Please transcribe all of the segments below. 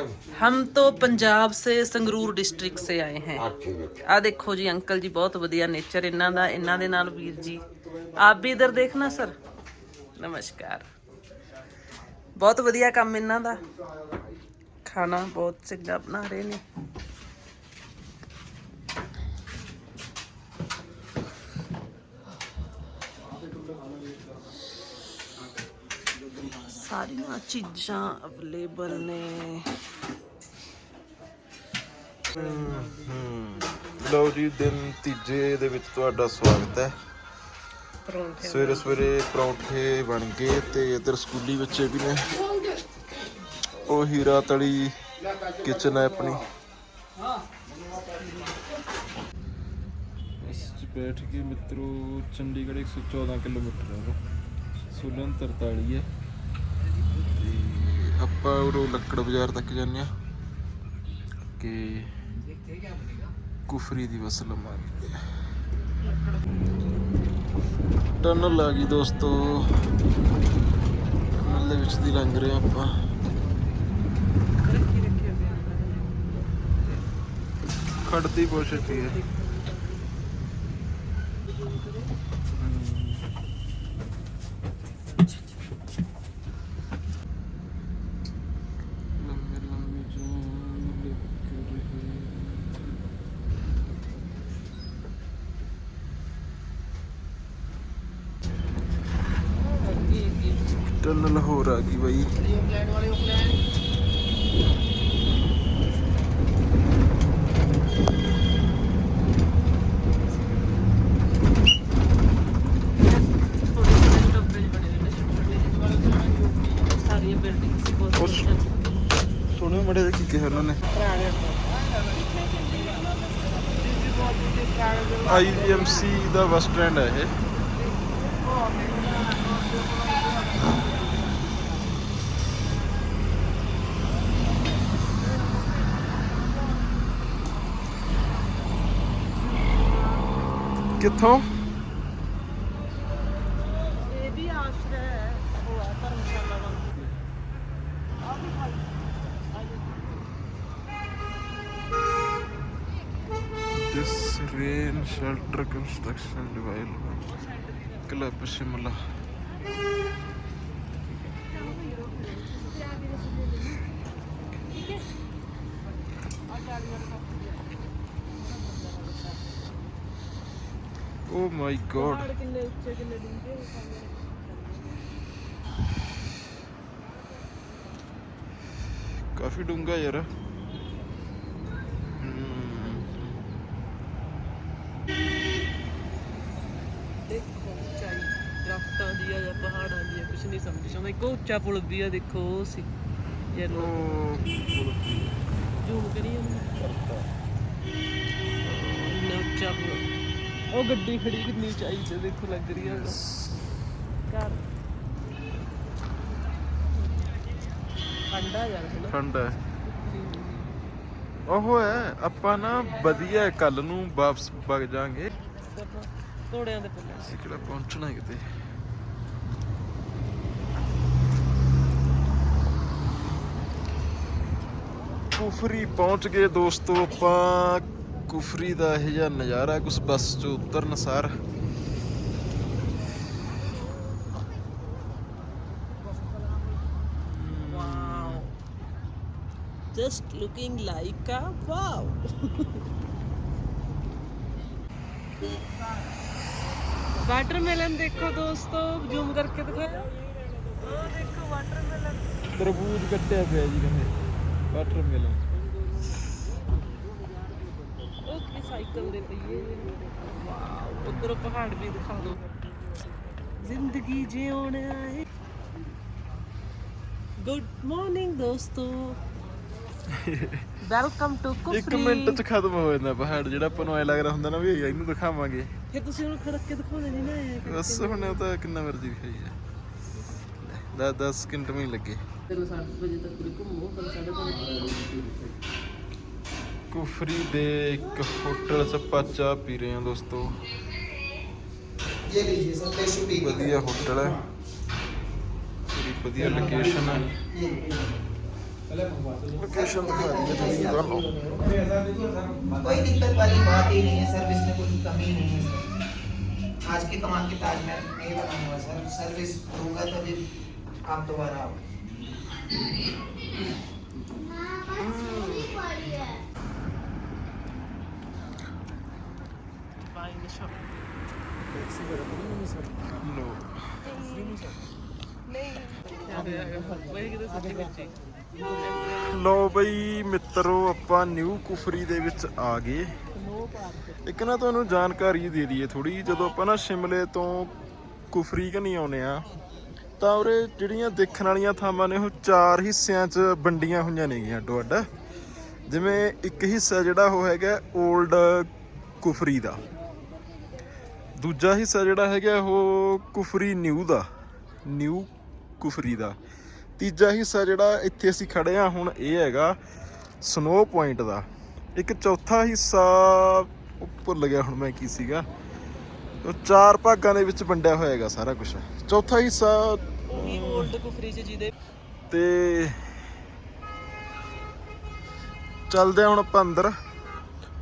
Madam हम तो पंजाब से संगरूर डिस्ट्रिक्ट से आए हैं आप ठीक है ਆ ਦੇਖੋ ਜੀ ਅੰਕਲ ਜੀ ਬਹੁਤ ਵਧੀਆ ਨੇਚਰ ਇਹਨਾਂ ਦਾ ਇਹਨਾਂ ਦੇ ਨਾਲ ਵੀਰ ਜੀ ਆਪ ਵੀ ਇਧਰ ਦੇਖਣਾ ਸਰ ਨਮਸਕਾਰ ਬਹੁਤ ਵਧੀਆ ਕੰਮ ਇਹਨਾਂ ਦਾ ਖਾਣਾ ਬਹੁਤ ਚੰਗਾ ਬਣਾ ਰਹੇ ਨੇ ਸਾਰੀਆਂ ਚੀਜ਼ਾਂ ਅਵੇਲੇਬਲ ਨੇ ਲਓ ਜੀ ਦਿਨ ਤੀਜੇ ਦੇ ਵਿੱਚ ਤੁਹਾਡਾ ਸਵਾਗਤ ਹੈ। ਪਰੌਂਠੇ ਸਵੇਰੇ ਸਵੇਰੇ ਪਰੌਂਠੇ ਬਣ ਗਏ ਤੇ ਇਧਰ ਸਕੂਲੀ ਬੱਚੇ ਵੀ ਨੇ। ਉਹ ਹੀਰਾ ਤਲੀ ਕਿਚਨ ਹੈ ਆਪਣੀ। ਇਸ ਚ ਬੈਠ ਕੇ ਮਿੱਤਰੋ ਚੰਡੀਗੜ੍ਹ 114 ਕਿਲੋਮੀਟਰ ਹੈ ਸੁਲਨ 43 ਹੈ। ਤੇ ਆਪਾਂ ਉਹ ਲੱਕੜ ਬਾਜ਼ਾਰ ਤੱਕ ਜਾਂਦੇ ਆ ਕਿ ਕੁਫਰੀ ਦੀ ਬੱਸ ਲਵਾਂਗੇ ਟਨਲ ਆ ਗਈ ਦੋਸਤੋ। ਟਨਲ ਦੇ ਵਿੱਚ ਦੀ ਲੰਘ ਰਹੇ ਆਪਾਂ। ਖੜਦੀ ਕੋਸ਼ਿਸ਼ ਛੇਤੀ ਹੈ ਲੰਮੇ ਲੰਮੇ ਜਾਨ ਲਿਖ ਰਹੇ ਟਨਲ ਹੋਰ ਆ ਗਈ ਬਾਈ ਸਾਰੀਆਂ ਬਿਲਡਿੰਗਸ ਬਹੁਤ ਉਸ ਸੁਣਿਓ ਮੜੇ ਕੀ ਕਿਹਾ ਉਹਨਾਂ ਨੇ ਆਈਐਮਸੀ ਦਾ ਬੱਸ ਸਟੈਂਡ ਹੈ ਇਹ। ਕਿੱਥੋਂ ਇਹ ਵੀ ਆਸ਼ਰਮ ਹੈ ਉਹ ਹੈ ਧਰਮਸ਼ਾਲਾ ਵਾਂਗੂ This rain shelter construction development top Shimla oh my god ਕਿੰਨੇ ਉੱਚੇ ਕਿੰਨੇ ਡੂੰਘੇ ਕਾਫੀ ਡੂੰਘਾ ਯਾਰ ਹਮ, ਦੇਖੋ ਉੱਚਾਈ ਦਰਖਤਾਂ ਦੀ ਆ ਜਾਂ ਪਹਾੜਾਂ ਦੀ ਆ ਕੁਝ ਨਹੀਂ ਉਹ ਉੱਚਾ ਪੁਲ ਵੀ ਆ ਦੇਖੋ ਉਹ ਸੀ। ਯੈਲੋ ਉਹ ਜ਼ੂਮ ਕਰੀਏ ਇੰਨਾ ਉੱਚਾ ਪੁਲ। ਉਹ ਗੱਡੀ ਖੜੀ ਕਿੰਨੀ ਉਚਾਈ ਤੇ ਦੇਖੋ ਲੱਗ ਰਹੀ ਆ। ਘਰ। ਠੰਡਾ ਯਾਰ ਹੈ ਠੰਡ ਹੈ ਉਹ ਹੈ ਆਪਾਂ ਨਾ ਵਧੀਆ ਕੱਲ ਨੂੰ ਵਾਪਸ ਵਗ ਜਾਾਂਗੇ। ਘੋੜਿਆਂ ਦੇ ਪੁੱਲ। ਅਸੀਂ ਕਿਹੜਾ ਪਹੁੰਚਣਾ ਹੈ ਕਿਤੇ? ਕੁਫਰੀ ਪਹੁੰਚ ਗਏ ਦੋਸਤੋ ਆਪਾਂ ਕੁਫਰੀ ਦਾ ਇਹ ਜਿਹਾ ਨਜ਼ਾਰਾ ਕੁਛ ਬੱਸ ਚੋਂ ਉਤਰਨ ਸਾਰ. Just looking like a wow. Watermelon ਦੇਖੋ ਦੋਸਤੋ ਜ਼ੂਮ ਕਰਕੇ ਦਿਖਾਓ ਉਹ ਦੇਖੋ ਵਾਟਰਮੈਲਨ ਤਰਬੂਜ ਕੱਟਿਆ ਪਿਆ ਜੀ ਕਹਿੰਦੇ ਵਾਟਰਮੈਲਨ ਉਹ ਕੀ ਸਾਈਕਲ ਦੇ ਪਈਏ ਵਾਓ ਉਧਰ ਪਹਾੜ ਵੀ ਦਿਖਾ ਦਿਓ। ਜ਼ਿੰਦਗੀ ਜਿਉਣ ਆਏ। ਗੁੱਡ ਮਾਰਨਿੰਗ ਦੋਸਤੋ। ਵੈਲਕਮ ਟੂ ਕੁਫਰੀ ਇੱਕ ਮਿੰਟ ਚ ਖਤਮ ਹੋ ਜਾਂਦਾ ਪਹਾੜ ਜਿਹੜਾ ਆਪਾਂ ਨੂੰ ਐ ਲੱਗਦਾ ਹੁੰਦਾ ਨਾ ਵੀ ਇਹਨੂੰ ਦਿਖਾਵਾਂਗੇ। ਫਿਰ ਤੁਸੀਂ ਉਹਨੂੰ ਖੜਕ ਕੇ ਦਿਖਾਉਂਦੇ ਨਹੀਂ ਨਾ। ਬਸ ਹੁਣ ਉਹ ਤਾਂ ਕਿੰਨਾ ਮਰਜ਼ੀ ਦਿਖਾਈ ਜਾ 10 10 ਸਕਿੰਟ ਵੀ ਨੀ ਲੱਗੇ ਚਲੋ 7 ਵਜੇ ਤੱਕ ਪੂਰੀ ਘੁੰਮੋ ਕੱਲ 5:30 ਕੁਫਰੀ ਦੇ ਇੱਕ ਹੋਟਲ ਚ ਆਪਾਂ ਚਾਹ ਪੀ ਰਹੇ ਹਾਂ ਦੋਸਤੋ ये लीजिए सर टेस्ट पी ਵਧੀਆ ਹੋਟਲ ਹੈ ਪੂਰੀ ਵਧੀਆ ਲੋਕੇਸ਼ਨ ਹੈ ये ਲੋਕੇਸ਼ਨ ਦਿਖਾ ਦਈਏ ਤੁਸੀਂ ਤੁਹਾਨੂੰ कोई दिक्कत वाली बात ही नहीं है सर्विस में कोई कमी नहीं है सर आज के कमाल के ताज में नहीं बना हुआ सर सर्विस दूंगा तभी आप दोबारा आओ ਲੋ ਲੋ ਬਈ ਮਿੱਤਰੋ, ਆਪਾਂ ਨਿਊ ਕੁਫਰੀ ਦੇ ਵਿੱਚ ਆ ਗਏ। ਇੱਕ ਨਾ ਤੁਹਾਨੂੰ ਜਾਣਕਾਰੀ ਦੇ ਦਈਏ ਥੋੜੀ ਜਦੋਂ ਆਪਾਂ ਨਾ ਸ਼ਿਮਲੇ ਤੋਂ ਕੁਫਰੀ ਕਨੀ ਆਉਨੇ ਆ ਤਾਂ ਉਰੇ ਜਿਹੜੀਆਂ ਦੇਖਣ ਵਾਲੀਆਂ ਥਾਵਾਂ ਨੇ, ਉਹ ਚਾਰ ਹਿੱਸਿਆਂ 'ਚ ਵੰਡੀਆਂ ਹੋਈਆਂ ਨੇਗੀਆਂ ਅੱਡੋ ਅੱਡ। ਜਿਵੇਂ ਇੱਕ ਹਿੱਸਾ ਜਿਹੜਾ ਉਹ ਹੈਗਾ 올ਡ ਕੁਫਰੀ ਦਾ। ਦੂਜਾ ਹਿੱਸਾ ਜਿਹੜਾ ਹੈਗਾ ਉਹ ਕੁਫਰੀ ਨਿਊ ਦਾ ਨਿਊ ਕੁਫਰੀ ਦਾ। ਤੀਜਾ ਹਿੱਸਾ ਜਿਹੜਾ ਇੱਥੇ ਅਸੀਂ ਖੜੇ ਆ ਹੁਣ ਇਹ ਹੈਗਾ ਸਨੋ ਪੁਆਇੰਟ ਦਾ। ਇੱਕ ਚੌਥਾ ਹਿੱਸਾ ਭੁੱਲ ਗਿਆ ਹੁਣ ਮੈਂ ਕੀ ਸੀਗਾ? ਉਹ ਚਾਰ ਭਾਗਾਂ ਦੇ ਵਿੱਚ ਵੰਡਿਆ ਹੋਇਆ ਹੈਗਾ ਸਾਰਾ ਕੁਝ ਚੌਥਾ ਹਿੱਸਾ ਉਹੀ 올ਡ ਕੁਫਰੀ ਚ ਜਿਹਦੇ ਤੇ ਚੱਲਦੇ ਹਾਂ ਹੁਣ ਆਪਾਂ ਅੰਦਰ।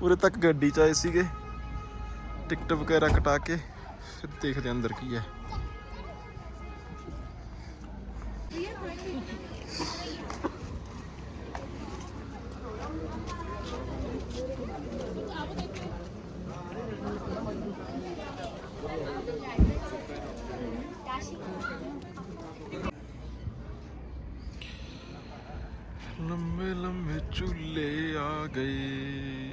ਉਰੇ ਤੱਕ ਗੱਡੀ ਚ ਆਏ ਸੀਗੇ। ਟਿਕਟ ਵਗੈਰਾ ਕਟਾ ਕੇ, ਫਿਰ ਦੇਖਦੇ ਹਾਂ ਅੰਦਰ ਕੀ ਹੈ। ਲੰਮੇ ਲੰਮੇ ਝੂਲੇ ਆ ਗਏ।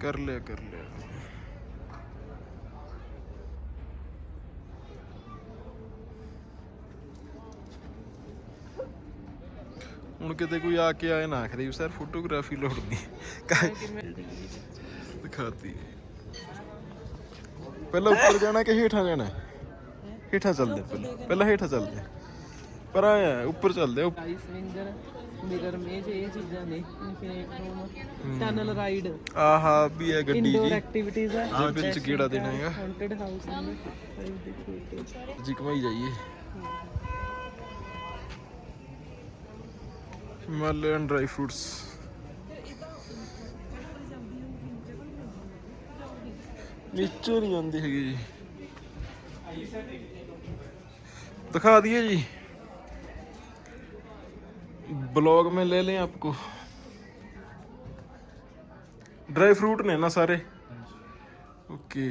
ਕਰ ਲਿਆ ਕਰ ਲਿਆ। ਹੁਣ ਕਿਤੇ ਕੋਈ ਆ ਕੇ ਆਏ ਨਾ ਆਖਦੇ ਸਰ ਫੋਟੋਗ੍ਰਾਫੀ ਲੋੜਨੀ ਦਿਖਾਤੀ। ਪਹਿਲਾਂ ਉੱਪਰ ਜਾਣਾ ਕਿ ਹੇਠਾਂ ਜਾਣਾ? ਹੇਠਾਂ ਚੱਲਦੇ ਹਾਂ ਪਹਿਲਾਂ। ਪਹਿਲਾਂ ਹੇਠਾਂ ਚੱਲਦੇ। ਹਾਂ। ਪਰ ਆਇਆ ਉੱਪਰ ਚੱਲਦੇ ਹਾਂ, ਆਈਸ ਵਿੰਗਰ ਮਿਰਰ ਮੇਜ ਇਹ ਚੀਜ਼ਾਂ ਨੇ ਇਨਫਿਨਿਟ ਰੂਮ ਟਨਲ ਰਾਈਡ ਆਹਾ ਵੀ ਹੈ ਗੱਡੀ ਇੰਡੋਰ ਜੀ। ਐਕਟੀਵਿਟੀਜ਼ ਆ। ਜਿਹਦੇ ਵਿੱਚ ਗੇੜਾ ਦੇਣਾ ਹੈਗਾ। ਹੌਂਟਡ ਹਾਊਸ ਨੇ। ਜੀ ਕਮਾਈ ਜਾਈਏ। Himalayan dry fruits. ਨੀਚੇ ਨਹੀਂ ਆਉਂਦੀ ਹੈਗੀ ਜੀ दिखा दिए जी ब्लॉग में ले लें आपको ड्राई फ्रूट ने ना सारे ओके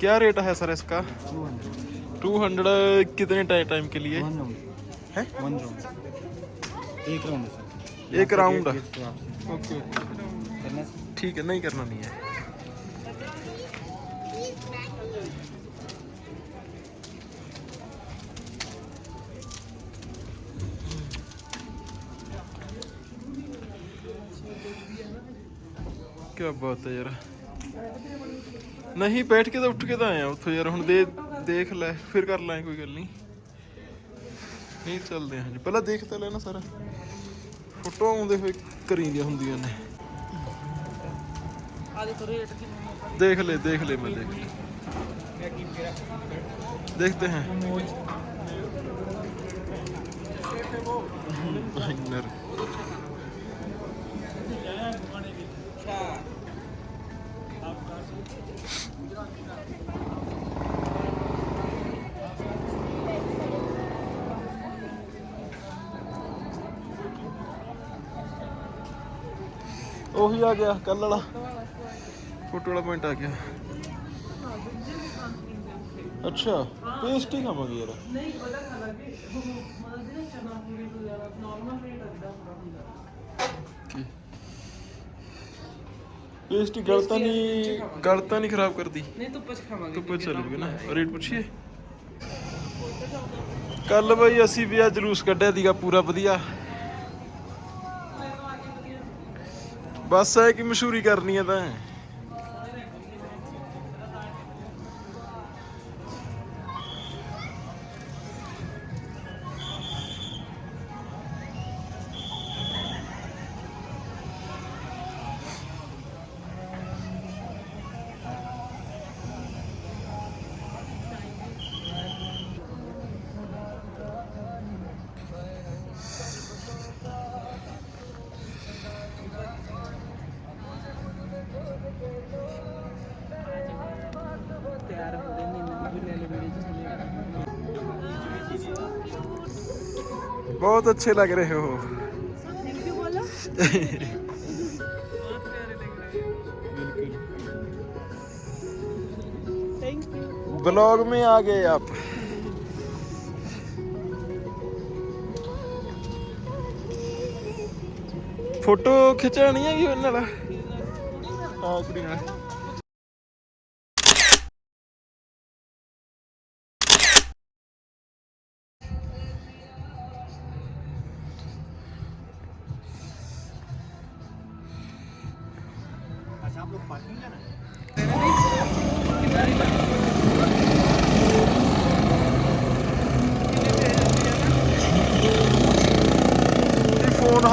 क्या रेट है सर इसका? टू हंड्रेड कितने टाइम के लिए? है? एक राउंड एक राउंड ओके ठीक है नहीं करना नहीं है। ਕਿਆ ਬਾਤ ਹੈ ਯਾਰ। ਨਹੀਂ ਬੈਠ ਕੇ ਤਾਂ ਉੱਠ ਕੇ ਤਾਂ ਆਇਆ ਉੱਥੋਂ ਯਾਰ। ਹੁਣ ਦੇ ਦੇਖ ਲੈ ਫਿਰ ਕਰ ਲਾਂ ਕੋਈ ਗੱਲ ਨਹੀਂ। ਨਹੀਂ ਚੱਲਦੇ ਹਾਂ ਜੀ ਪਹਿਲਾਂ ਦੇਖ ਤਾਂ ਲੈਣਾ ਸਾਰਾ। ਫੋਟੋ ਆਉਂਦੇ ਹੋਏ ਕਰੀਂਦੀਆਂ ਹੁੰਦੀਆਂ ਨੇ। ਦੇਖ ਲੈ ਦੇਖ ਲੈ ਮੈਂ ਦੇਖ ਲੈ। ਦੇਖਦੇ ਹਾਂ। ਨਰ ਉਹੀ ਆ ਗਿਆ ਕੱਲ ਵਾਲਾ। ਫੋਟੋ ਵਾਲਾ ਪੁਆਇੰਟ ਆ ਗਿਆ। ਅੱਛਾ ਪੇਸਟ ਖਾਵਾਂਗੇ ਯਾਰ ਨਹੀਂ ਉਹਦਾ ਖਾ ਲਾਂਗੇ ਉਹ ਮਤਲਬ ਜਿਹੜਾ ਚਨਾ ਪੂਰੀ ਵਗੈਰਾ ਨਾਰਮਲ ਰੇਟ ਅੱਦਾ ਹੁੰਦਾ ਕੀ? ਪੇਸਟ ਗਲ ਤਾਂ ਨਹੀਂ ਗਲ ਤਾਂ ਨਹੀਂ ਖਰਾਬ ਕਰਦੀ। ਨਹੀਂ ਧੁੱਪ ਚ ਖਾਵਾਂਗੇ ਧੁੱਪੇ ਚੱਲੂਗੇ ਨਾ। ਰੇਟ ਪੁੱਛੀਏ। ਕੱਲ ਬਈ ਅਸੀਂ ਵੀ ਆ ਜਲੂਸ ਕੱਢਿਆ ਦੀਗਾ ਪੂਰਾ ਵਧੀਆ। ਬਸ ਐ ਕਿ ਮਸ਼ਹੂਰੀ ਕਰਨੀ ਆ ਤਾਂ। ਬਹੁਤ ਅੱਛੇ ਲੱਗ ਰਹੇ ਹੋ ਥੈਂਕ ਯੂ ਬੋਲੋ ਬਹੁਤ ਪਿਆਰੇ ਲੱਗ ਰਹੇ ਹੋ ਥੈਂਕ ਯੂ ब्लॉग में आ गए आप ਫੋਟੋ ਖਿਚਾਣੀ ਹੈਗੀ ਉਹਨਾਂ ਨਾਲ ਹਾਂ ਕੁੜੀ ਨਾਲ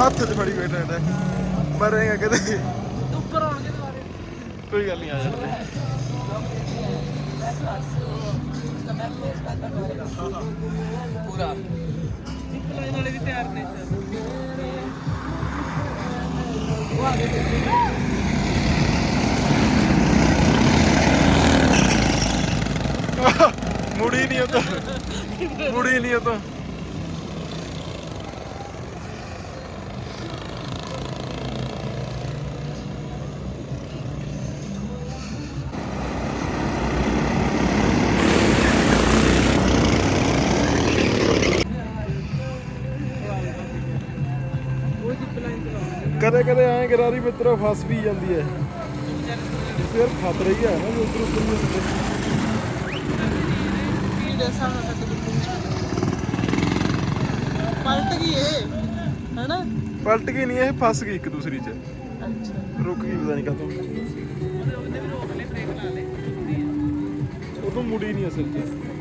ਹੱਥ 'ਚ ਫੜੀ ਬੈਠਾ ਹੈ ਮਰੇਗਾ ਕਦੇ। ਉੱਪਰ ਆਉਣਗੇ ਦੁਬਾਰੇ। ਕੋਈ ਗੱਲ ਨਹੀਂ ਆ ਜਾਂਦੇ ਪੂਰਾ। ਇੱਕ ਲਾਈਨ ਵਾਲੇ ਵੀ ਤਿਆਰ ਨੇ। ਸਰ ਮੁੜੀ ਨਹੀਂ ਉਹ ਤਾਂ ਮੁੜੀ ਨਹੀਂ ਉਹ ਤਾਂ ਕਦੇ ਐਂ ਗਰਾਰੀ ਮਿੱਤਰੋ ਫਸ ਵੀ ਜਾਂਦੀ ਹੈ ਫਿਰ ਫਸ ਰਹੀ ਹੈ ਨਾ ਉਧਰ ਉਧਰ ਸਪੀਡ ਐਸਾ ਨਾ ਪਲਟ ਗਈ ਏ ਹੈਨਾ? ਪਲਟ ਗਈ ਨਹੀਂ ਇਹ ਫਸ ਗਈ ਇੱਕ ਦੂਸਰੀ 'ਚ। ਅੱਛਾ। ਰੁਕ ਗਈ ਪਤਾ ਨਹੀਂ ਕਦੋਂ। ਉਹਦੇ ਵੀ ਰੋਕ ਲੈ ਬ੍ਰੇਕ ਲਾ ਲੈ। ਉਦੋਂ ਮੁੜੀ ਨਹੀਂ ਅਸਲ 'ਚ।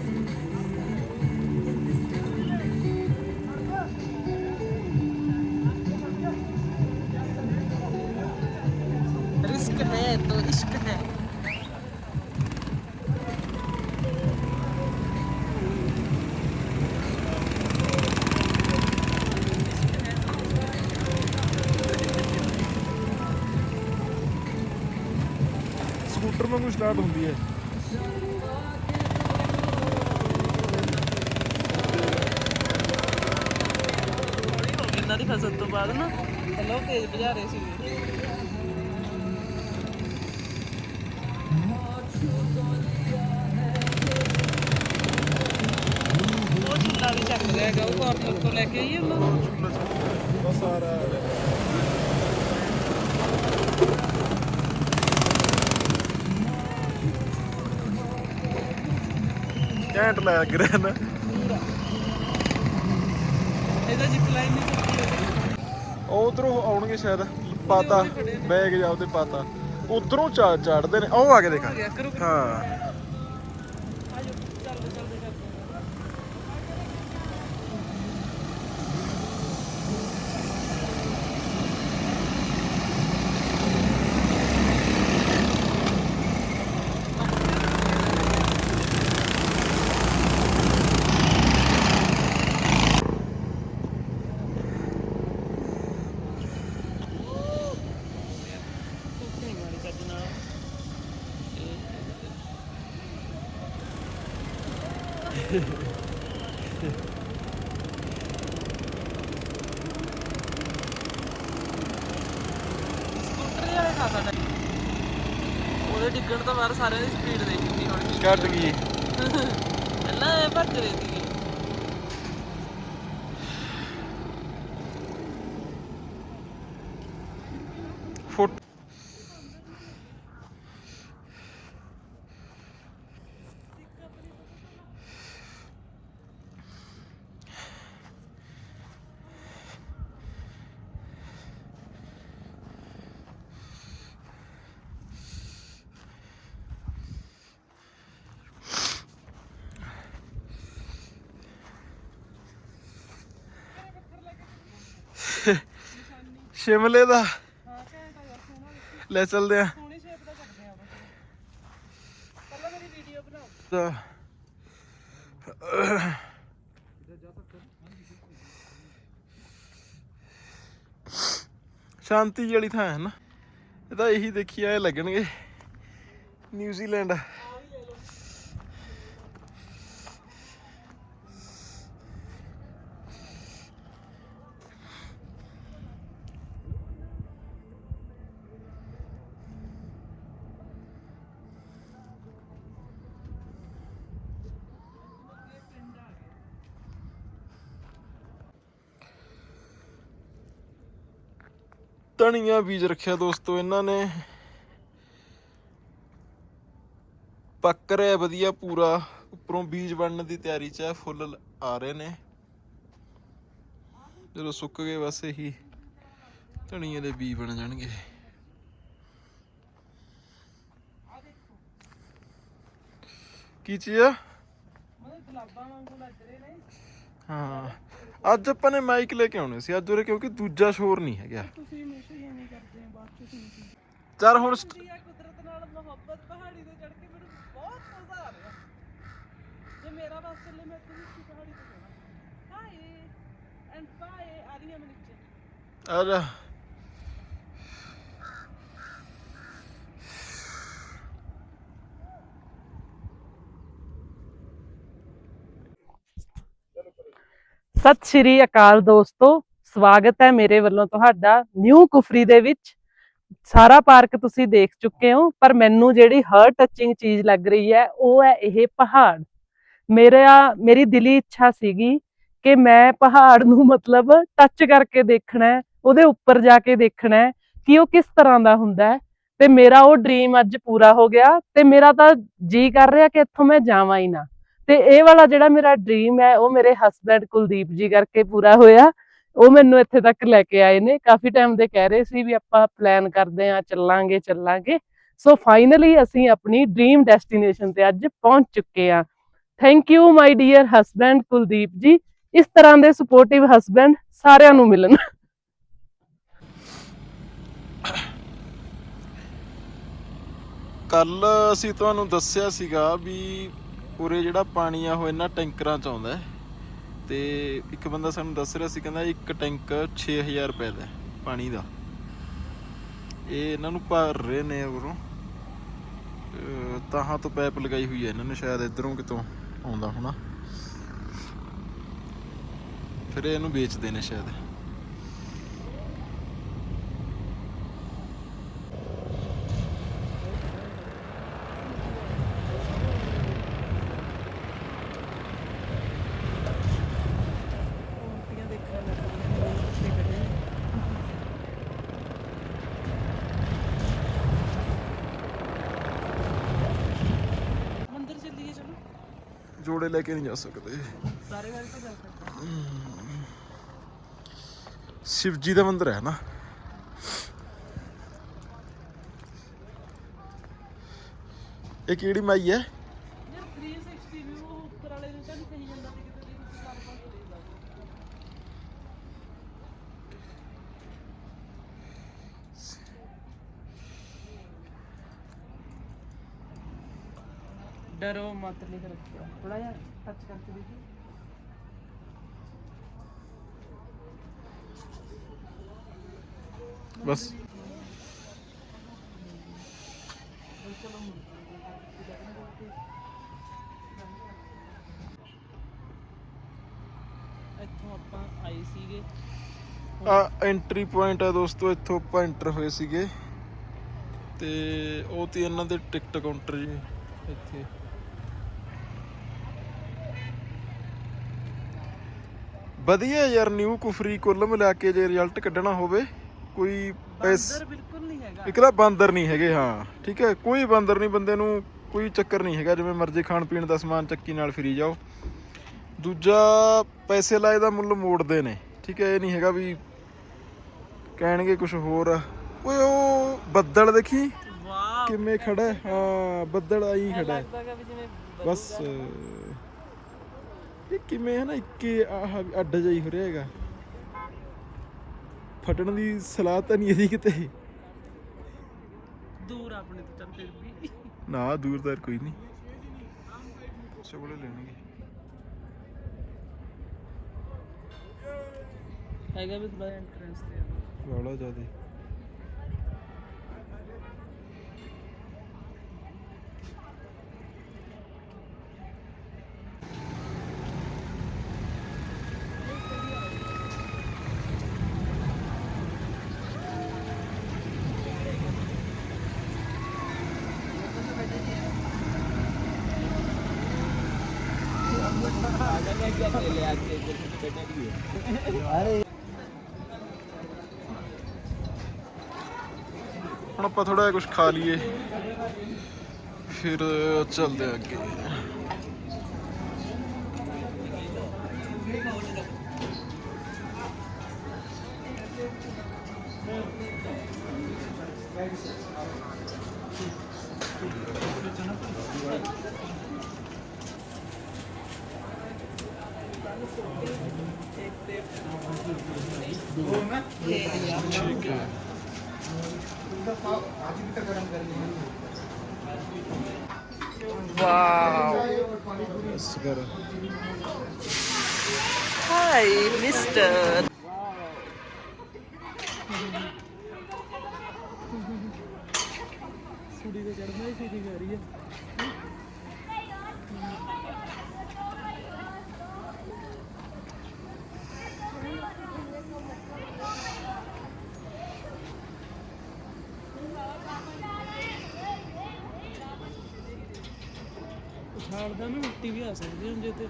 ਸਟਾਰਟ ਹੁੰਦੀ ਹੈ। ਇਹਨਾਂ ਦੀ ਫਸਲ ਤੋਂ ਬਾਅਦ ਨਾ ਉਹ ਤੇਜ਼ ਭਜਾ ਰਹੇ ਸੀ। ਉਹ ਝੂਲਾ ਵੀ ਚੱਕ ਰਿਹਾ ਹੈਗਾ ਉਹ ਕਾਰਨਰ ਤੋਂ ਲੈ ਕੇ ਆਈਏ ਉਹਨਾਂ ਨੂੰ। ਬਸ ਆ ਰਹਾ ਘੈਂਟ ਲੱਗ ਰਿਹਾ ਨਾ। ਇਹਦਾ ਜਿਪ ਲਾਈਨ ਨਹੀਂ ਉਹ। ਉਧਰੋਂ ਆਉਣਗੇ ਸ਼ਾਇਦ ਪਾਤਾ। ਬੈਗ ਜਾ ਉਹਦੇ ਪਾਤਾ। ਉਧਰੋਂ ਚਾ ਚੜਦੇ ਨੇ। ਉਹ ਆ ਕੇ ਦੇਖਾ। ਹਾਂ ਆਜੋ ਚੱਲਦੇ ਚੱਲਦੇ ਚੱਲਦੇ ਨਹੀਂ ਮਾਰੀ ਚੱਜ ਨਾਲ ਸਕੂਟਰ ਵਾਲੇ ਖਾਸਾ ਟਾਈਮ ਉਹਦੇ ਡਿੱਗਣ ਤੋਂ ਬਾਅਦ ਸਾਰਿਆਂ ਦੀ ਸਪੀਡ ਦੇਖੀ ਸੀ ਹੁਣ। ਕੀ ਕੱਟ ਗਈ। ਪਹਿਲਾਂ ਇਹ ਭੱਜ ਰਹੇ ਸੀਗੇ ਫੁੱਟ ਸ਼ਿਮਲੇ ਦਾ। ਲੈ ਚੱਲਦੇ ਆ। ਸੋਹਣੀ ਸ਼ੇਪ ਦਾ ਚੱਕਦੇ ਆ ਪਹਿਲਾਂ ਮੇਰੀ ਵੀਡੀਓ ਬਣਾਓ। ਤਾਂ ਸ਼ਾਂਤੀ ਵਾਲੀ ਥਾਂ ਹੈ ਨਾ। ਇਹ ਤਾਂ ਇਹੀ ਦੇਖੀ ਆਏ ਲੱਗਣਗੇ। ਨਿਊਜ਼ੀਲੈਂਡ ਧਨੀਆ ਬੀਜ ਰੱਖਿਆ ਦੋਸਤੋ ਇਹਨਾਂ ਨੇ। ਪੱਕ ਰਿਹਾ ਵਧੀਆ ਪੂਰਾ। ਉੱਪਰੋਂ ਬੀਜ ਬਣਨ ਦੀ ਤਿਆਰੀ 'ਚ ਹੈ ਫੁੱਲ ਆ ਰਹੇ ਨੇ। ਜਦੋਂ ਸੁੱਕ ਗਏ ਬਸ ਇਹੀ ਧਨੀਏ ਦੇ ਬੀਜ ਬਣ ਜਾਣਗੇ। ਕੀ ਚੀਜ਼ ਆ? ਹਾਂ। ਅੱਜ ਆਪਾਂ ਨੇ ਮਾਈਕ ਲੈ ਕੇ ਆਉਣੇ ਸੀ ਅੱਜ ਉਰੇ ਕਿਉਂਕਿ ਦੂਜਾ ਸ਼ੋਰ ਨਹੀਂ ਹੈਗਾ। ਤੁਸੀਂ ਹਮੇਸ਼ਾ ਹੀ ਐਵੇਂ ਕਰਦੇ ਆ ਬਾਅਦ ਚ ਤੁਸੀਂ। ਚੱਲ ਹੁਣ ਸਟ- ਆ ਕੁਦਰਤ ਨਾਲ ਮੁਹੱਬਤ ਪਹਾੜੀ ਤੇ ਚੜ ਕੇ ਮੈਨੂੰ ਬਹੁਤ ਮਜ਼ਾ ਆ ਰਿਹਾ। ਜੇ ਮੇਰਾ ਬਸ ਚੱਲੇ ਮੈਂ ਇੱਥੇ ਵੀ ਪਹਾੜੀ ਤੇ ਜਾਣਾ। ਹਾਏ ਐਂਡ ਬਾਏ ਆ ਰਹੀ ਹਾਂ ਮੈਂ ਨੀਚੇ ਆ ਸਤਿ ਸ਼੍ਰੀ ਅਕਾਲ ਦੋਸਤੋ, ਸਵਾਗਤ ਹੈ ਮੇਰੇ ਵੱਲੋਂ ਤੁਹਾਡਾ ਨਿਊ ਕੁਫਰੀ ਦੇ ਵਿੱਚ। ਸਾਰਾ ਪਾਰਕ ਤੁਸੀਂ ਦੇਖ ਚੁੱਕੇ ਹੋ, ਪਰ ਮੈਨੂੰ ਜਿਹੜੀ ਹਰ ਟੱਚਿੰਗ ਚੀਜ਼ ਲੱਗ ਰਹੀ ਹੈ, ਉਹ ਹੈ ਇਹ ਪਹਾੜ। ਮੇਰਾ, ਮੇਰੀ ਦਿਲੀ ਇੱਛਾ ਸੀਗੀ ਕਿ ਮੈਂ ਪਹਾੜ ਨੂੰ ਮਤਲਬ ਟੱਚ ਕਰਕੇ ਦੇਖਣਾ ਹੈ, ਉਹਦੇ ਉੱਪਰ ਜਾ ਕੇ ਦੇਖਣਾ ਹੈ ਕਿ ਉਹ ਕਿਸ ਤਰ੍ਹਾਂ ਦਾ ਹੁੰਦਾ ਹੈ। ਤੇ ਮੇਰਾ ਉਹ ਡ੍ਰੀਮ ਅੱਜ ਪੂਰਾ ਹੋ ਗਿਆ ਤੇ ਮੇਰਾ ਤਾਂ ਜੀ ਕਰ ਰਿਹਾ ਕਿ ਇੱਥੋਂ ਮੈਂ ਜਾਵਾਂ ਹੀ ਨਾ। ਤੇ ਇਹ ਵਾਲਾ ਜਿਹੜਾ ਮੇਰਾ ਡ੍ਰੀਮ ਹੈ, ਉਹ ਮੇਰੇ ਹਸਬੰਡ ਕੁਲਦੀਪ ਜੀ ਕਰਕੇ ਪੂਰਾ ਹੋਇਆ। ਉਹ ਮੈਨੂੰ ਇੱਥੇ ਤੱਕ ਲੈ ਕੇ ਆਏ ਨੇ। ਕਾਫੀ ਟਾਈਮ ਦੇ ਕਹਿ ਰਹੇ ਸੀ ਵੀ ਆਪਾਂ ਪਲਾਨ ਕਰਦੇ ਆ ਚੱਲਾਂਗੇ ਚੱਲਾਂਗੇ। ਸੋ ਫਾਈਨਲੀ ਅਸੀਂ ਆਪਣੀ ਡ੍ਰੀਮ ਡੈਸਟੀਨੇਸ਼ਨ ਤੇ ਅੱਜ ਪਹੁੰਚ ਚੁੱਕੇ ਆ thank you my dear husband Kuldeep ji. ਇਸ ਤਰ੍ਹਾਂ ਦੇ ਸਪੋਰਟਿਵ ਹਸਬੰਡ ਸਾਰਿਆਂ ਨੂੰ ਮਿਲਣ। ਕੱਲ ਅਸੀਂ ਤੁਹਾਨੂੰ ਦੱਸਿਆ ਸੀਗਾ ਵੀ ਉਰੇ ਜਿਹੜਾ ਪਾਣੀ ਆ ਉਹ ਇਹਨਾਂ ਟੈਂਕਰਾਂ ਚ ਆਉਂਦਾ ਤੇ ਇੱਕ ਬੰਦਾ ਸਾਨੂੰ ਦੱਸ ਰਿਹਾ ਸੀ, ਕਹਿੰਦਾ ਇੱਕ ਟੈਂਕ 6000 ਰੁਪਏ ਦਾ ਪਾਣੀ ਦਾ। ਇਹ ਇਹਨਾਂ ਨੂੰ ਭਰ ਰਹੇ ਨੇ ਉਰੋਂ। ਅਹ ਤਾਹਾਂ ਤੋਂ ਪਾਈਪ ਲਗਾਈ ਹੋਈ ਹੈ ਇਹਨਾਂ ਨੇ, ਸ਼ਾਇਦ ਇਧਰੋਂ ਕਿਤੋਂ ਆਉਂਦਾ ਹੋਣਾ। ਫਿਰ ਇਹਨੂੰ ਵੇਚਦੇ ਨੇ ਸ਼ਾਇਦ ਮੰਦਿਰ ਚੱਲੀਏ ਚਲੋ ਜੋੜੇ ਲੈ ਕੇ ਨਹੀਂ ਜਾ ਸਕਦੇ ਸਾਰੇ ਵਾਰ ਤਾਂ ਜਾ ਸਕਦੇ ਸ਼ਿਵ ਜੀ ਦਾ ਮੰਦਿਰ ਹੈ ਨਾ ਇਹ ਕਿਹੜੀ ਮਾਈ ਹੈ ਯਾਰ 360 ਵੀ ਉਹ ਉੱਪਰ ਵਾਲੇ ਨੂੰ ਤਾਂ ਨਹੀਂ ਕਹੀ ਜਾਂਦਾ ਸੀ ਕਿਤੇ ਵੀ ਤੁਸੀਂ ਕਰ ਪਾਉਂਦੇ ਨਹੀਂ ਡਰੋ ਮਤ ਲਿਖ ਰੱਖਿਆ ਥੋੜਾ ਜਿਹਾ ਟੱਚ ਕਰਕੇ ਦੇਖੀ। ਬਸ। ਇੱਥੋਂ ਆਪਾਂ ਆਏ ਸੀਗੇ। ਆ ਐਂਟਰੀ ਪੁਆਇੰਟ ਹੈ ਦੋਸਤੋ ਇੱਥੋਂ ਆਪਾਂ ਐਂਟਰ ਹੋਏ ਸੀਗੇ। ਤੇ ਉਹ ਤੇ ਇਹਨਾਂ ਦੇ ਟਿਕਟ ਕਾਊਂਟਰ ਜੀ ਇੱਥੇ। ਵਧੀਆ ਯਾਰ ਨਿਊ ਕੁਫਰੀ ਕੁੱਲ ਮਿਲਾ ਕੇ ਜੇ ਰਿਜ਼ਲਟ ਕੱਢਣਾ ਹੋਵੇ ਕੋਈ ਅੰਦਰ ਬਿਲਕੁਲ ਨਹੀਂ ਹੈਗਾ। ਇੱਕ ਤਾਂ ਬਾਂਦਰ ਨਹੀਂ ਹੈਗੇ ਹਾਂ ਠੀਕ ਹੈ ਕੋਈ ਬਾਂਦਰ ਨਹੀਂ ਬੰਦੇ ਨੂੰ ਕੋਈ ਚੱਕਰ ਨਹੀਂ ਹੈਗਾ ਜਿਵੇਂ ਮਰਜ਼ੀ ਖਾਣ ਪੀਣ ਦਾ ਸਮਾਨ ਚੱਕੀ ਨਾਲ ਫਰੀ ਜਾਓ। ਦੂਜਾ ਪੈਸੇ ਲਾਏ ਦਾ ਮੁੱਲ ਮੋੜਦੇ ਨੇ ਠੀਕ ਹੈ ਇਹ ਨਹੀਂ ਹੈਗਾ ਵੀ ਕਹਿਣਗੇ ਕੁਝ ਹੋਰ। ਓਏ ਉਹ ਬੱਦਲ ਦੇਖੀ? ਵਾਹ ਕਿਵੇਂ ਖੜਾ ਹੈ? ਬੱਦਲ ਆਈ ਖੜਾ ਬਸ ਇਹ ਕਿਵੇਂ ਹੈ ਨਾ ਇੱਕੇ ਆਹ ਅੱਡ ਜਾਈ ਹੋ ਰਿਹਾ ਹੈਗਾ। ਫਟਣ ਦੀ ਸਲਾਹ ਤਾਂ ਨਹੀਂ ਇਹਦੀ ਕਿਤੇ। ਦੂਰ ਆ ਆਪਣੇ ਤੋਂ ਚੱਲ ਫਿਰ ਵੀ। ਨਾ ਦੂਰ ਦਰ ਕੋਈ ਨਹੀਂ। ਚੋਲੇ ਲੈਣਗੇ ਹੈਗਾ ਵੀ ਥੋੜਾ ਐਂਟਰੈਂਸ ਤੇ ਵਾਲਾ ਜਿਆਦੇ। ਹੁਣ ਆਪਾਂ ਥੋੜਾ ਕੁਝ ਖਾ ਲਈਏ। ਫਿਰ ਚੱਲਦੇ ਅੱਗੇ। ਆ ਅੱਗੇ ਠੀਕ ਹੈ ਵਾਓ ਬਸ ਕਰ ਹਾਈ ਉਛਾਲਦਾ ਨਾ ਮਿੱਟੀ ਵੀ ਆ ਸਕਦੀ ਜੇ ਤੇ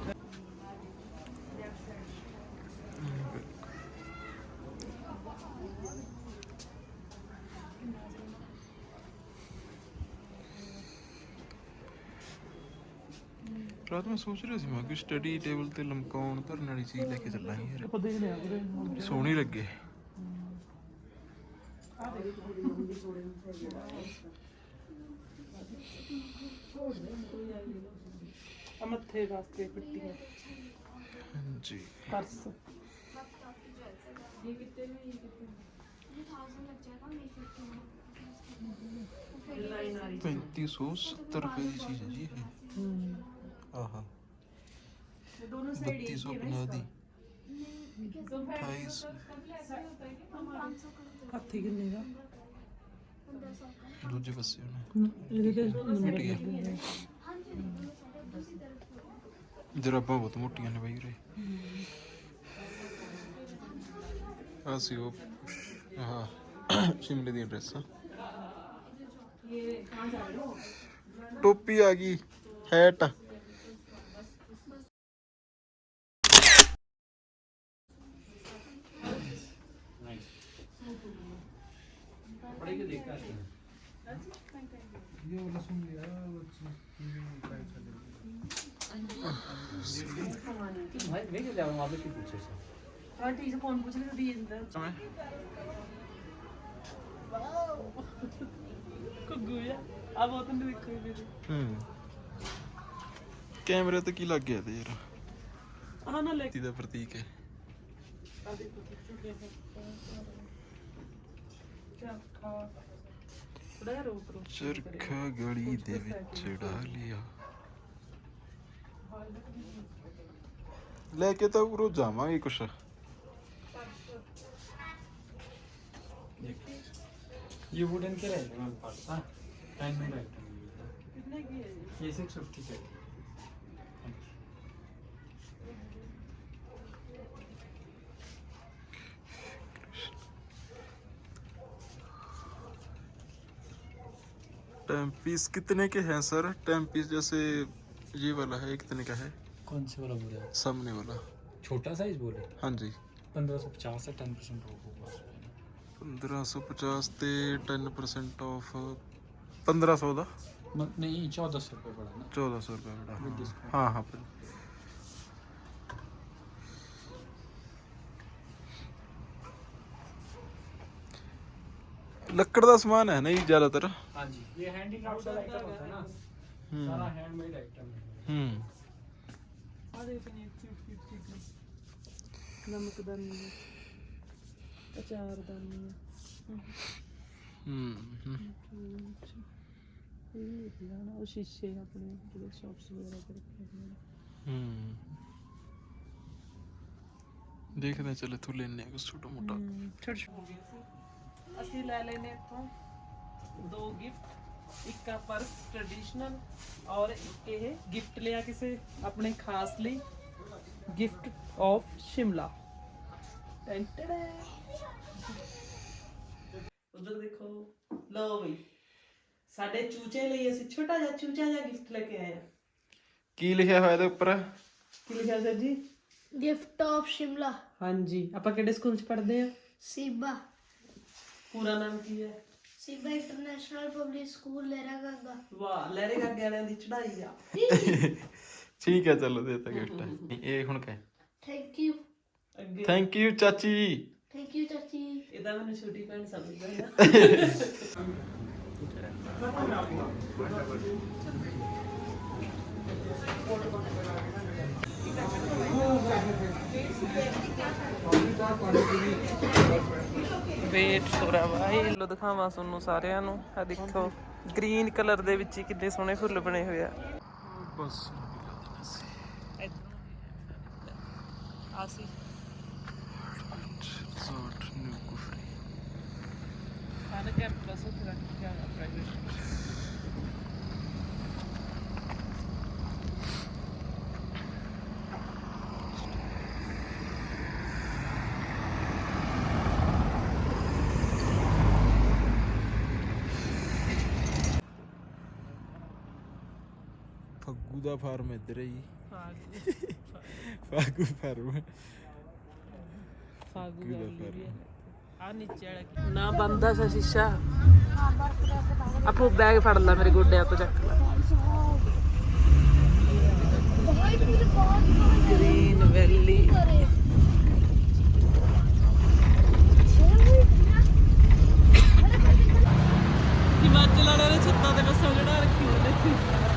ਰਾਤ ਮੈਂ ਸੋਚ ਰਿਹਾ ਸੀ ਮੈਂ ਕਿ ਸਟੱਡੀ ਟੇਬਲ ਤੇ ਲਮਕਾਉਣ ਧਰਨ ਵਾਲੀ ਚੀਜ਼ ਲੈ ਕੇ ਚੱਲਾਂਗੇ ਯਾਰ। ਆਪਾਂ ਦੇਖ ਲਿਆ ਵੀਰੇ ਸੋਹਣੀ ਲੱਗੇ। ਆ ਮੱਥੇ ਵਾਸਤੇ ਪੱਟੀਆਂ ਹਾਂਜੀ। ਪਰਸ। ਪੈਂਤੀ ਸੌ ਸੱਤਰ ਰੁਪਏ ਦੀ ਚੀਜ਼ ਹੈ ਜੀ ਇਹ। ਆਹਾ। ਬੱਤੀ ਸੌ ਪੰਜਾਹ ਦੀ। ਅਠਾਈ ਸੌ। ਹੱਥੀ ਕਿੰਨੇ ਦਾ? ਦੂਜੇ ਪਾਸੇ ਉਹਨੇ ਇਹਦੇ ਤੇ ਨੰਬਰ ਮਿਟ ਗਿਆ। ਜਰਾਬਾਂ ਬਹੁਤ ਮੋਟੀਆਂ ਨੇ ਬਾਈ ਉਰੇ। ਆ ਸੀ ਉਹ ਆਹ ਸ਼ਿਮਲੇ ਦੀ ਡਰੈਸ। ਟੋਪੀ ਆ ਗਈ ਹੈਟ ਆਂਟੀ से कौन पूछ रही थी इंदर ਕੁੱਗੂ ਆ ਆ ਬਹੁਤ ਨੇ ਦੇਖੋ ਵੀਰੇ ਹੂੰ ਕੈਮਰੇ ਤੇ ਕੀ ਲੱਗ ਗਿਆ ਤੇ ਯਾਰ ਆ ਨਾ ਲੈ ਤੀ ਦਾ ਪ੍ਰਤੀਕ ਹੈ ਆ ਦੇਖੋ ਚੁੱਕੇ ਹੈ ਚਰਖਾ ਥੋੜਾ ਜਿਹਾ ਰੋਕ ਰੋਕ ਚਰਖਾ ਗਲੀ ਦੇ ਵਿੱਚ ਡਾਲਿਆ ਲੈ ਕੇ ਤਾਂ ਉਰੋ ਜਾਵਾਂਗੇ ਕੁਛ ये वुडन के रहेगा मैम पास हाँ टाइम में आइटम कितने है ये? सिक्स फिफ्टी का टाइम पीस कितने के हैं सर टाइम पीस जैसे ये वाला है कितने का है? कौन से वाला बोले सामने वाला। छोटा साइज़ बोले हाँ? जी। पंद्रह सौ पचास से टेन परसेंट होगा। 1550 ਤੇ 10% ਆਫ 1500 ਦਾ? ਨਹੀਂ 1400 ਰੁਪਏ ਬੜਾ 1400 ਰੁਪਏ ਬੜਾ ਹਾਂ। ਹਾਂ ਲੱਕੜ ਦਾ ਸਮਾਨ ਹੈ ਨਾ ਜੀ ਜ਼ਿਆਦਾਤਰ? ਹਾਂਜੀ। ਇਹ ਹੈਂਡੀਕ੍ਰਾਫਟ ਦਾ ਆਈਟਮ ਹੁੰਦਾ ਨਾ। ਸਾਰਾ ਹੈਂਡਮੇਡ ਆਈਟਮ ਹੂੰ। ਆ ਦੇਖੋ ਨੀਚੇ ਨਮਕਦਾਰ ਨਹੀਂ ਅਚਾਰ ਦਾਨੀ ਹੈ ਹੂੰ ਹੂੰ। ਇਹ ਵੀ ਨਾ ਉਹ ਸ਼ੀਸ਼ੇ ਆਪਣੇ ਜਿਹੜੇ ਸ਼ਾਪਸ ਵਗੈਰਾ ਤੇ ਰੱਖੇ ਹੋਏ ਨੇ ਹੂੰ ਦੇਖਦੇ ਹਾਂ, ਚੱਲ ਇੱਥੋਂ ਲੈਣੇ ਆ ਕੁਛ ਛੋਟਾ ਮੋਟਾ ਛੋਟੇ ਛੋਟੇ ਅਸੀਂ ਲੈ ਲੈਨੇ ਇੱਥੋਂ ਦੋ ਗਿਫਟ ਇੱਕ ਆ ਪਰਸ ਟ੍ਰੈਡੀਸ਼ਨਲ ਔਰ ਇੱਕ ਇਹ ਗਿਫਟ ਲਿਆ ਕਿਸੇ ਆਪਣੇ ਖਾਸ ਲਈ ਗਿਫਟ ਆਫ ਸ਼ਿਮਲਾ ਟੈਂਟੜਾ ਉਧਰ ਦੇਖੋ ਲਓ ਬਈ। ਸਾਡੇ ਚੂਚੇ ਲਈ ਅਸੀਂ ਛੋਟਾ ਜਿਹਾ ਚੂਚਾ ਜਿਹਾ ਗਿਫਟ ਲੈ ਕੇ ਆਏ ਆ ਕੀ ਲਿਖਿਆ ਹੋਇਆ ਇਹਦੇ ਉੱਪਰ? ਕੀ ਲਿਖਿਆ ਸਰ ਜੀ? ਗਿਫਟ ਆਫ ਸ਼ਿਮਲਾ ਹਾਂਜੀ। ਆਪਾਂ ਕਿਹੜੇ ਸਕੂਲ ਚ ਪੜ੍ਹਦੇ ਆ ਸੀਬਾ ਪੂਰਾ ਨਾਮ ਕੀ ਹੈ? Siba international public school Lehragaga ਵਾਹ ਲਹਿਰੇ ਗੱਗੇ ਵਾਲਿਆਂ ਦੀ ਚੜਾਈ ਆ। ਠੀਕ ਹੈ ਚਲੋ ਦੇ ਤਾ ਗਿਫਟ। ਇਹ ਹੁਣ ਕਹਿ। ਥੈਂਕ ਯੂ ਅੱਗੇ। ਥੈਂਕ ਯੂ ਚਾਚੀ। ਥੈਂਕ ਯੂ ਚਾਚੀ। ਇਹਦਾ ਮੈਨੂੰ ਛੋਟੀ ਭੈਣ ਸਮਝਦਾ ਹੈ ਵੇਟ ਸੋਰਾ ਭਾਈ ਲੋ ਦਿਖਾਵਾਂ ਤੁਹਾਨੂੰ ਸਾਰਿਆਂ ਨੂੰ। ਆ ਦੇਖੋ ਗ੍ਰੀਨ ਕਲਰ ਦੇ ਵਿੱਚ ਹੀ ਕਿੰਨੇ ਸੋਹਣੇ ਫੁੱਲ ਬਣੇ ਹੋਏ ਆ। ਬਸ। ਆ ਸੀ ਰਿਜ਼ੋਰਟ ਨਿਊ ਕੁਫਰੀ ਖਾਣਾ ਕੈਂਪਸ ਉੱਥੇ ਰੱਖ ਕੇ ਜਾਣਾ ਪ੍ਰਾਈਵੇਟ ਫੱਗੂ ਦਾ ਫਾਰਮ ਇੱਧਰ ਹੈ ਜੀ ਫਾਗੂ ਫਾਗੂ ਆ ਨੀਚੇ ਵਾਲਾ ਨਾ ਬੰਦਾ ਸਾ ਸ਼ੀਸ਼ਾ। ਆਪੋ ਬੈਗ ਫੜ ਲੈ ਮੇਰੇ ਗੋਡਿਆਂ ਤੋਂ ਚੱਕ ਲੈ। ਗ੍ਰੀਨ ਵੈਲੀ। ਹਿਮਾਚਲ ਵਾਲਿਆਂ ਨੇ ਛੱਤਾਂ ਤੇ ਬੱਸਾਂ ਚੜਾ ਰੱਖੀ ਹੁੰਦੇ